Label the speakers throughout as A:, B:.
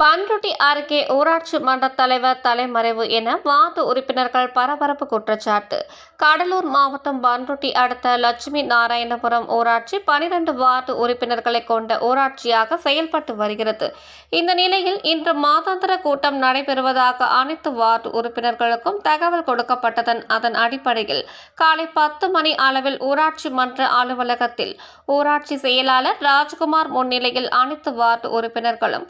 A: பண்ருட்டி அருகே ஊராட்சி மன்ற தலைவர் தலைமறைவு என வார்டு உறுப்பினர்கள் பரபரப்பு குற்றச்சாட்டு. கடலூர் மாவட்டம் பண்ருட்டி அடுத்த லட்சுமி நாராயணபுரம் ஊராட்சி பனிரெண்டு வார்டு உறுப்பினர்களை கொண்ட ஊராட்சியாக செயல்பட்டு வருகிறது. இந்த நிலையில் இன்று மாதாந்திர கூட்டம் நடைபெறுவதாக அனைத்து வார்டு உறுப்பினர்களுக்கும் தகவல் கொடுக்கப்பட்டதன் அதன் அடிப்படையில் காலை பத்து மணி அளவில் ஊராட்சி மன்ற அலுவலகத்தில் ஊராட்சி செயலாளர் ராஜ்குமார் முன்னிலையில் அனைத்து வார்டு உறுப்பினர்களும்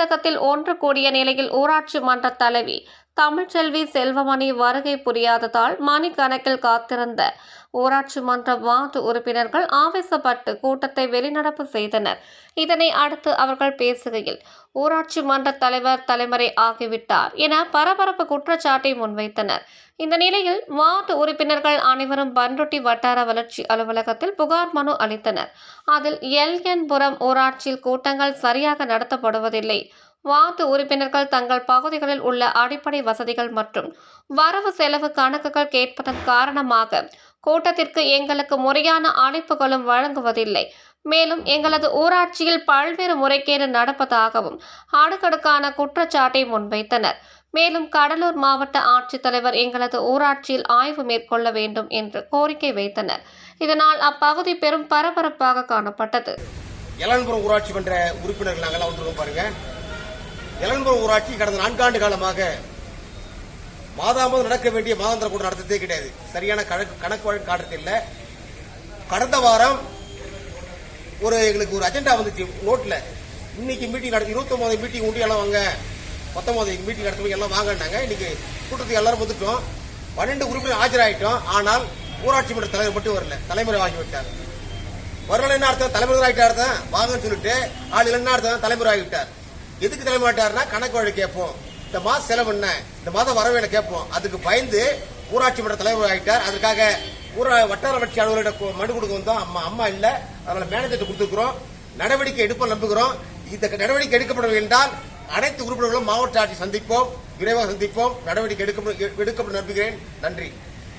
A: அலுவலகத்தில் ஒன்று கூடிய நிலையில் ஊராட்சி மன்ற தலைவி தமிழ்ச்செல்வி செல்வமணி வருகை புரியாததால் மணிக்கணக்கில் காத்திருந்த ஊராட்சி மன்ற வார்டு உறுப்பினர்கள் ஆவேசப்பட்டு கூட்டத்தை வெளிநடப்பு செய்தனர். இதனை அடுத்து அவர்கள் பேசுகையில் ஊராட்சி மன்ற தலைவர் தலைமறை ஆகிவிட்டார் என பரபரப்பு குற்றச்சாட்டை முன்வைத்தனர். இந்த நிலையில் வார்டு உறுப்பினர்கள் அனைவரும் பன்ருட்டி வட்டார வளர்ச்சி அலுவலகத்தில் புகார் மனு அளித்தனர். அதில் எல்என்புரம் ஊராட்சியில் கூட்டங்கள் சரியாக நடத்தப்படுவதில்லை. வார்டு உறுப்பினர்கள் தங்கள் பகுதிகளில் உள்ள அடிப்படை வசதிகள் மற்றும் வரவு செலவு கணக்குகள் கேட்பதன் காரணமாக கூட்டத்திற்கு எங்களுக்கு முறையான அழைப்புகளும் வழங்குவதில்லை. மேலும் எங்களது ஊராட்சியில் பல்வேறு முறைகேடு நடப்பதாகவும் அடுக்கடுக்கான குற்றச்சாட்டை முன்வைத்தனர். மேலும் கடலூர் மாவட்ட ஆட்சித்தலைவர் எங்களது ஊராட்சியில் ஆய்வு மேற்கொள்ள வேண்டும் என்று கோரிக்கை வைத்தனர். இதனால் அப்பகுதி பெரும் பரபரப்பாக காணப்பட்டது.
B: எலன்புரம் ஊராட்சி மன்ற உறுப்பினர்கள் நாங்கள் வந்துருக்கோம் பாருங்க. எலன்புரம் ஊராட்சி கடந்த நான்காண்டு காலமாக மாதாமாதம் நடக்க வேண்டிய மாதாந்திர கூட்டம் நடத்ததே கிடையாது. சரியான கணக்கு கணக்கு வழக்கு காட்டுறது கடந்த வாரம் ஒரு எங்களுக்கு ஒரு அஜெண்டா வந்துச்சு நோட்ல. இன்னைக்கு மீட்டிங் நடத்தி இருபத்தொன்பது மீட்டிங் உண்டு எல்லாம் வாங்க. பத்தொன்பது மீட்டிங் நடத்தி எல்லாம் வாங்கினாங்க இன்னைக்கு கூட்டத்துக்கு எல்லாரும் வந்துட்டோம். பன்னெண்டு உறுப்பினர் ஆஜராயிட்டோம். ஆனால் ஊராட்சி மன்ற தலைவர் மட்டும் வரல. தலைமுறை ஆகிவிட்டார் வரல என்ன அர்த்தம்? தலைமுறை ஆகிட்டார் தான். வாங்கன்னு சொல்லிட்டு ஆள் என்ன அர்த்தம்? தலைமுறை ஆகிவிட்டார் எதுக்கு தர ஆகிட்டாருன்னா கணக்கு வழி கேட்போம். இந்த மாதம் செலவு என்ன? இந்த மாதம் வரவேல கேட்போம். அதுக்கு பயந்து ஊராட்சி மன்ற தலைவர் ஆகிட்டார் அதற்காக ஊரா வட்டார வளர்ச்சி அலுவலர்கிட்ட மனு கொடுக்க வந்தோம். அம்மா அம்மா இல்ல. அதனால மேனேஜர்கிட்ட கொடுத்துக்கிறோம் நடவடிக்கை எடுப்போம் நம்புகிறோம். இந்த நடவடிக்கை எடுக்கப்படவில்லை என்றால் அனைத்து உறுப்பினர்களும் மாவட்ட ஆட்சி சந்திப்போம். விரைவாக சந்திப்போம். நடவடிக்கை எடுக்கப்படும் எடுக்கப்படும் நம்புகிறேன். நன்றி.